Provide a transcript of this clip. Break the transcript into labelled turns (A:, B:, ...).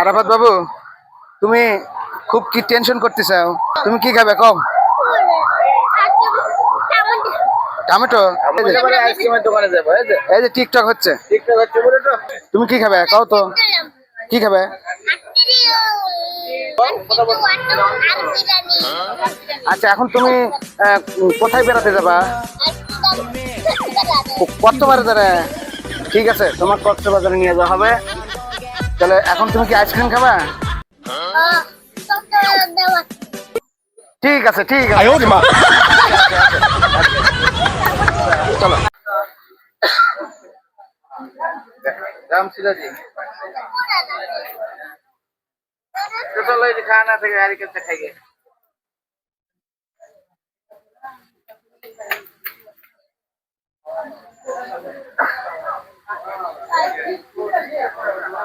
A: আরাফাত বাবু, তুমি খুব কি টেনশন করতেছাও তুমি কি খাবে? কম। টমেটো? এই যে- টিকটক হচ্ছে। তুমি কি খাবে? কও তো। কি খাবে? আচ্ছা এখন তুমি কোথায় বেড়াতে যাবা? কক্সবাজারে ঠিক আছে, তোমার কক্সবাজারে নিয়ে যাওয়া হবে। তাহলে এখন তুমি কি আইসক্রিম খাবে? ঠিক আছে ঠিক আছে। চলো। রাম সিলাজি চলো খানা থেকে আর কাছে খাই